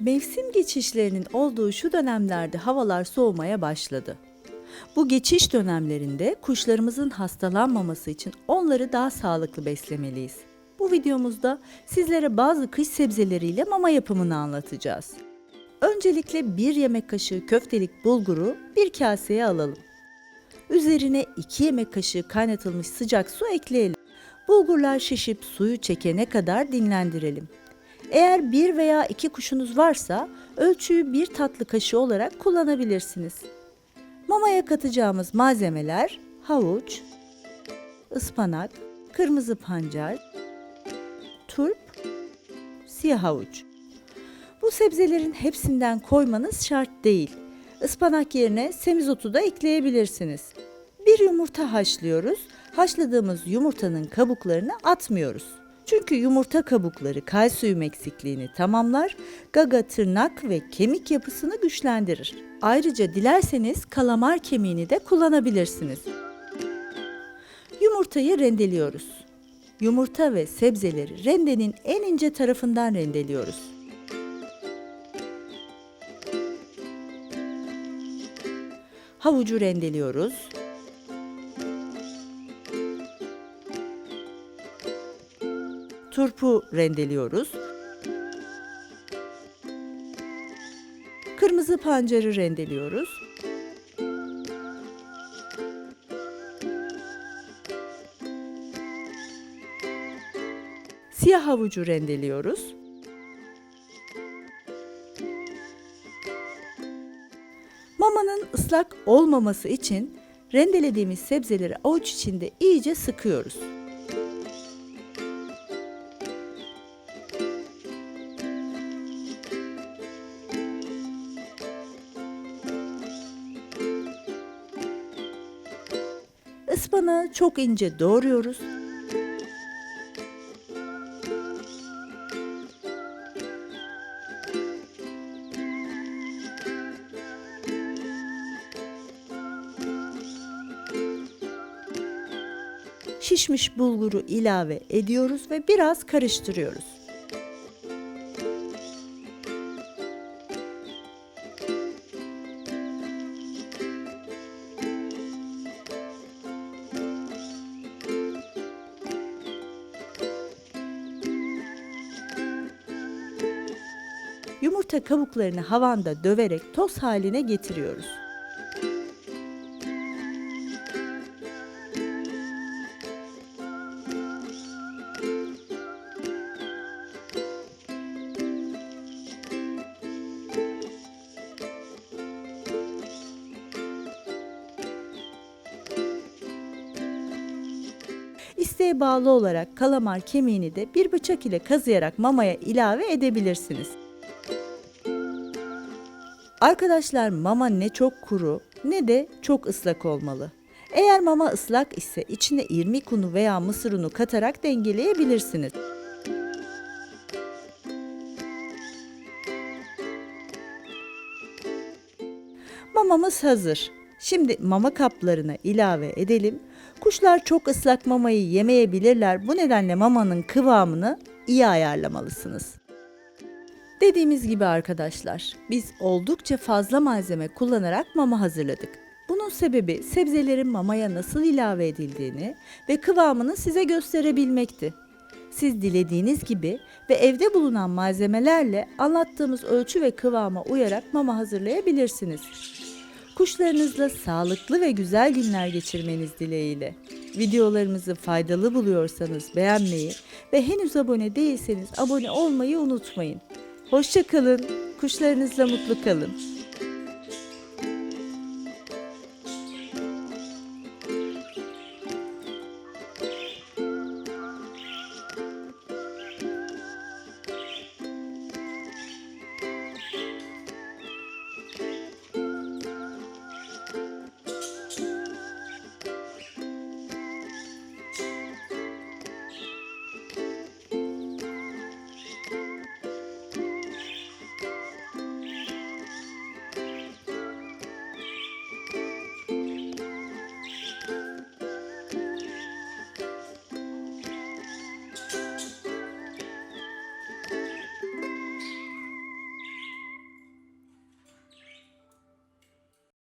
Mevsim geçişlerinin olduğu şu dönemlerde havalar soğumaya başladı. Bu geçiş dönemlerinde kuşlarımızın hastalanmaması için onları daha sağlıklı beslemeliyiz. Bu videomuzda sizlere bazı kış sebzeleriyle mama yapımını anlatacağız. Öncelikle bir yemek kaşığı köftelik bulguru bir kaseye alalım. Üzerine 2 yemek kaşığı kaynatılmış sıcak su ekleyelim. Bulgurlar şişip suyu çekene kadar dinlendirelim. Eğer bir veya iki kuşunuz varsa ölçüyü bir tatlı kaşığı olarak kullanabilirsiniz. Mamaya katacağımız malzemeler havuç, ıspanak, kırmızı pancar, turp, siyah havuç. Bu sebzelerin hepsinden koymanız şart değil. Ispanak yerine semizotu da ekleyebilirsiniz. Bir yumurta haşlıyoruz. Haşladığımız yumurtanın kabuklarını atmıyoruz. Çünkü yumurta kabukları kalsiyum eksikliğini tamamlar, gaga tırnak ve kemik yapısını güçlendirir. Ayrıca dilerseniz kalamar kemiğini de kullanabilirsiniz. Yumurtayı rendeliyoruz. Yumurta ve sebzeleri rendenin en ince tarafından rendeliyoruz. Havucu rendeliyoruz. Turpu rendeliyoruz. Kırmızı pancarı rendeliyoruz. Siyah havucu rendeliyoruz. Mamanın ıslak olmaması için rendelediğimiz sebzeleri avuç içinde iyice sıkıyoruz. Ispanağı çok ince doğruyoruz. Şişmiş bulguru ilave ediyoruz ve biraz karıştırıyoruz. Yumurta kabuklarını havanda döverek toz haline getiriyoruz. İsteğe bağlı olarak kalamar kemiğini de bir bıçak ile kazıyarak mamaya ilave edebilirsiniz. Arkadaşlar mama ne çok kuru ne de çok ıslak olmalı. Eğer mama ıslak ise içine irmik unu veya mısır unu katarak dengeleyebilirsiniz. Mamamız hazır. Şimdi mama kaplarına ilave edelim. Kuşlar çok ıslak mamayı yemeyebilirler. Bu nedenle mamanın kıvamını iyi ayarlamalısınız. Dediğimiz gibi arkadaşlar, biz oldukça fazla malzeme kullanarak mama hazırladık. Bunun sebebi sebzelerin mamaya nasıl ilave edildiğini ve kıvamını size gösterebilmekti. Siz dilediğiniz gibi ve evde bulunan malzemelerle anlattığımız ölçü ve kıvama uyarak mama hazırlayabilirsiniz. Kuşlarınızla sağlıklı ve güzel günler geçirmeniz dileğiyle. Videolarımızı faydalı buluyorsanız beğenmeyi ve henüz abone değilseniz abone olmayı unutmayın. Hoşçakalın, kuşlarınızla mutlu kalın.